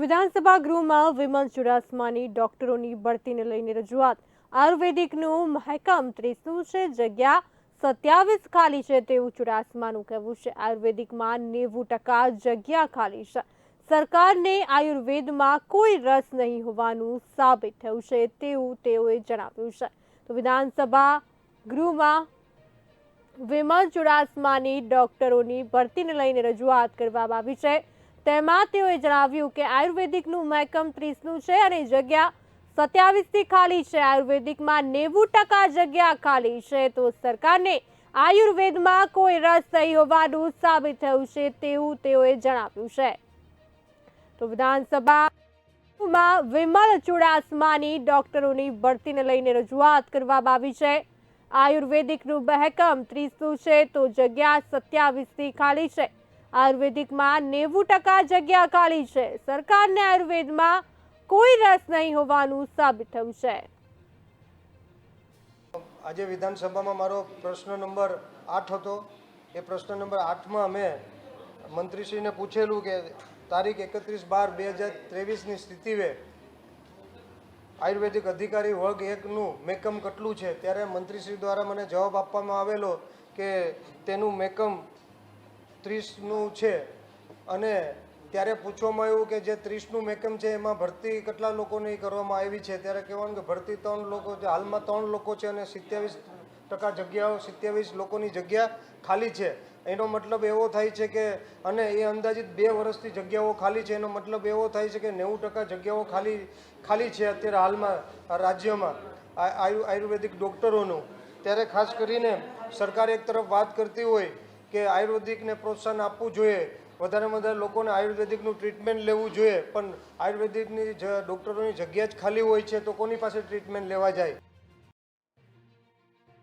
વિધાનસભા ગૃહમાં વિમલ ચુડાસમાની ડોક્ટરોની બઢતીને લઈને રજૂઆત. આયુર્વેદિકનું મહેકમ ત્રીસનું છે, જગ્યા સત્યાવીસ ખાલી છે તેવું ચુડાસમાનું કહેવું છે. આયુર્વેદિકમાં નેવું ટકા જગ્યા ખાલી છે. સરકારને આયુર્વેદમાં કોઈ રસ નહીં હોવાનું સાબિત થયું છે તેવું તેઓએ જણાવ્યું છે. તો વિધાનસભા ગૃહમાં વિમલ ચુડાસમાની ડોક્ટરોની ભરતીને લઈને રજૂઆત કરવામાં આવી છે. તેમાં તેઓએ જણાવ્યું કે આયુર્વેદિકનું મહેકમ ત્રીસનું છે અને જગ્યા સત્યાવીસથી ખાલી છે. આયુર્વેદિકમાં નેવું ટકા જગ્યા ખાલી છે. તો સરકારને આયુર્વેદમાં કોઈ રસ થઈ હોવાનું સાબિત થયું છે તેવું તેઓએ જણાવ્યું છે. તો વિધાનસભામાં વિમલ ચુડાસમાની ડોક્ટરોની ભરતીને લઈને રજૂઆત કરવામાં આવી છે. આયુર્વેદિકનું બહેકમ ત્રીસનું છે. તો જગ્યા સત્યાવીસથી ખાલી છે. આયુર્વેદિકમાં નેવું ટકા જગ્યા ખાલી છે. સરકારને આયુર્વેદમાં કોઈ રસ નહીં હોવાનું સાબિત થયું છે. આજે વિધાનસભામાં મારો પ્રશ્ન નંબર આઠ હતો. એ પ્રશ્ન નંબર આઠમાં અમે મંત્રીશ્રીને પૂછેલું કે તારીખ એકત્રીસ બાર બે હજાર ત્રેવીસની સ્થિતિએ આયુર્વેદિક અધિકારી વર્ગ એકનું મેકમ કેટલું છે? ત્યારે મંત્રીશ્રી દ્વારા મને જવાબ આપવામાં આવેલો કે તેનું મેકમ ત્રીસનું છે. અને ત્યારે પૂછવામાં આવ્યું કે જે ત્રીસનું મેકમ છે, એમાં ભરતી કેટલા લોકોની કરવામાં આવી છે? ત્યારે કહેવાનું કે ભરતી ત્રણ લોકો છે, હાલમાં ત્રણ લોકો છે અને સિત્યાવીસ ટકા જગ્યાઓ, સિત્યાવીસ લોકોની જગ્યા ખાલી છે. એનો મતલબ એવો થાય છે કે, અને એ અંદાજિત બે વર્ષથી જગ્યાઓ ખાલી છે, એનો મતલબ એવો થાય છે કે નેવું ટકા જગ્યાઓ ખાલી ખાલી છે અત્યારે હાલમાં રાજ્યમાં આયુર્વેદિક ડૉક્ટરોનું. ત્યારે ખાસ કરીને સરકાર એક તરફ વાત કરતી હોય કે આયુર્વેદિકને પ્રોત્સાહન આપવું જોઈએ. વધારેમાં વધારે લોકોને આયુર્વેદિકનું ટ્રીટમેન્ટ લેવું જોઈએ. પણ આયુર્વેદિકની ડૉક્ટરોની જગ્યા જ ખાલી હોય છે તો કોની પાસે ટ્રીટમેન્ટ લેવા જાય?